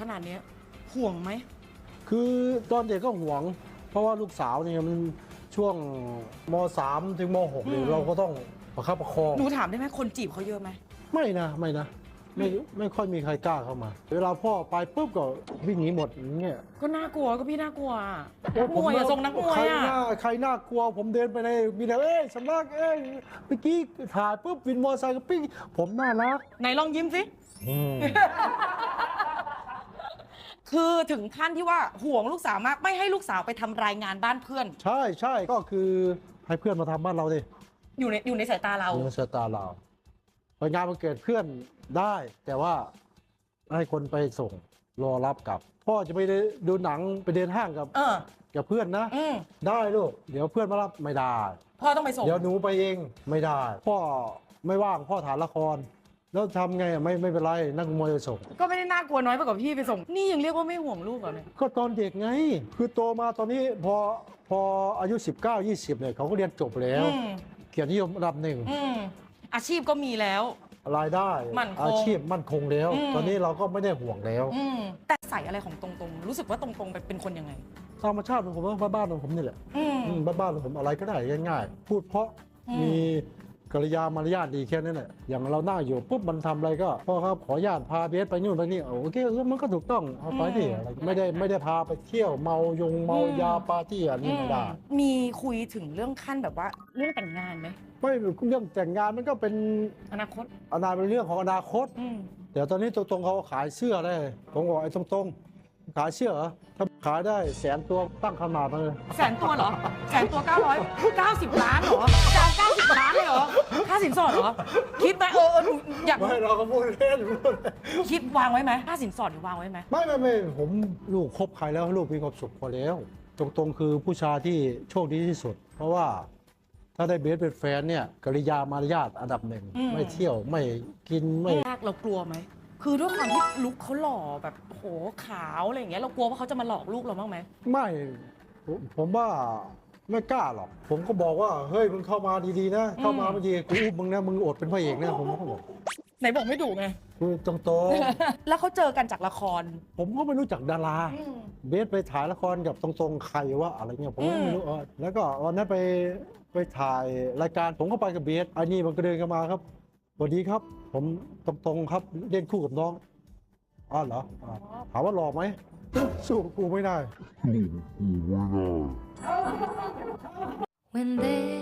ขนาดนี้ห่วงไหม คือตอนเด็กก็ห่วง เพราะว่าลูกสาวเนี่ยมันช่วงม .3 ถึงม .6 เนี่ยเราก็ต้องประคับประคอง หนูถามได้ไหมคนจีบเขาเยอะไหม ไม่นะ ไม่นะ ไม่ไม่ค่อยมีใครกล้าเข้ามา เวลาพ่อไปปุ๊บก็วิ่งหนีหมดอย่างเงี้ยก็น่ากลัวก็พี่น่ากลัวอะโอ้นักมวยอะทรงนักมวใครยอะหน้าใครน่ากลัวผมเดินไปในมีแต่เอ้ยสำลักเอ้ยเมื่อกี้ถ่ายปุ๊บวินมอเตอร์ไซค์ก็ปิ้งผมน่ารักไหนลองยิ้มสิอืมคือถึงขั้นที่ว่าห่วงลูกสาวมากไม่ให้ลูกสาวไปทำรายงานบ้านเพื่อน ใช่ใช่ก็คือให้เพื่อนมาทำบ้านเราดิอยู่ในอยู่ในสายตาเราในสายตาเรา ไปงานวันเกิดเพื่อนได้ แต่ว่าให้คนไปส่งรอรับกลับ พ่อจะไปดูหนังไปเดินห้างกับเออ กับเพื่อนนะ อืมได้ลูก เดี๋ยวเพื่อนมารับไม่ได้ พ่อต้องไปส่ง เดี๋ยวหนูไปเองไม่ได้ พ่อไม่ว่างพ่อถ่ายละคร แล้วทำไงอะไม่ไม่เป็นไรนักมวยไปส่ง ก็ไม่ได้น่ากลัวน้อยไปกว่าพี่ไปส่ง นี่ยังเรียกว่าไม่ห่วงลูกเหรอเนี่ย ก็ตอนเด็กไง คือโตมาตอนนี้พอพออายุ 19 20เนี่ยเขาก็เรียนจบแล้ว อืม เกียรตินิยมระดับหนึ่ง อืม อาชีพก็มีแล้ว รายได้มั่นคงอาชีพมั่นคงแล้ว อืม ตอนนี้เราก็ไม่ได้ห่วงแล้ว อืมแต่ใส่อะไรของตรงๆ รู้สึกว่าตรงๆเป็นคนยังไง ธรรมชาติของผมว่าบ้านๆของผมนี่แหละอืม อืมบ้านๆของผมอะไรก็ได้ง่าย ๆ พูดเพราะอืม มี กริยามารยาทดีแค่นั้นแหละอย่างเราหน้าอยู่ปุ๊บมันทำอะไรก็พ่อครับขออนุญาตพาเบสไปนู่นไปนี่โอเคเออมันก็ถูกต้องเอาไปดิอะไรไม่ได้ไม่ได้พาไปเที่ยวเมายงเมายาปาร์ตี้อันนี้ไม่ได้มีคุยถึงเรื่องขั้นแบบว่าเรื่องแต่งงานไหมไม่เรื่องแต่งงานมันก็เป็นอนาคตอนาเป็นเรื่องของอนาคตอืมแต่ตอนนี้ตรงๆเขาขายเสื้อได้ผมบอกไอ้ตรงๆขายเสื้อเหรอถ้าขายได้แสนตัวตั้งขนาดมาเลยแสนตัวเหรอแสนตัว990 ล้านเหรอ สินสอดเหรอ คิดไหมเออเออหนูอยากไม่เราก็พูดเล่นพูดเล่นคิดวางไว้ไหมค่าสินสอดหรือวางไว้ไหม ไม่ไม่ไม่ผมลูกคบใครแล้วลูกมีความสุขพอแล้ว ตรงๆ คือผู้ชายที่โชคดีที่สุด เพราะว่าถ้าได้เบสเป็นแฟนเนี่ยกริยามารยาทอันดับหนึ่งไม่เที่ยวไม่กินไม่แรกเรากลัวไหม คือด้วยความที่ลุคเขาหล่อแบบโอ้โหขาวอะไรอย่างเงี้ยเรากลัวว่าเขาจะมาหลอกลูกเราบ้างไหม ไม่ผมผมว่า ไม่กล้าหรอก ผมก็บอกว่าเฮ้ยมึงเข้ามาดีๆนะ เข้ามาไม่ดีกูอุ้มมึงนะมึงอดเป็นพระเอกนะผมก็บอกไหนบอกไม่ดุไงคือตรงแล้วเขาเจอกันจากละคร ๆ ผมก็ไม่รู้จักดารา เบสไปถ่ายละครกับตรงๆใครว่าอะไรเงี้ยผมก็ไม่รู้เออแล้วก็วันนั้นไปไปถ่ายรายการผมก็ไปกับเบสไอ้นี่มันก็เดินเข้ามาครับสวัสดีครับ ผมตรงๆครับเล่นคู่กับน้องอ๋อเหรออ่าถามว่าหล่อไหมสู้กูไม่ได้ When there's no more When they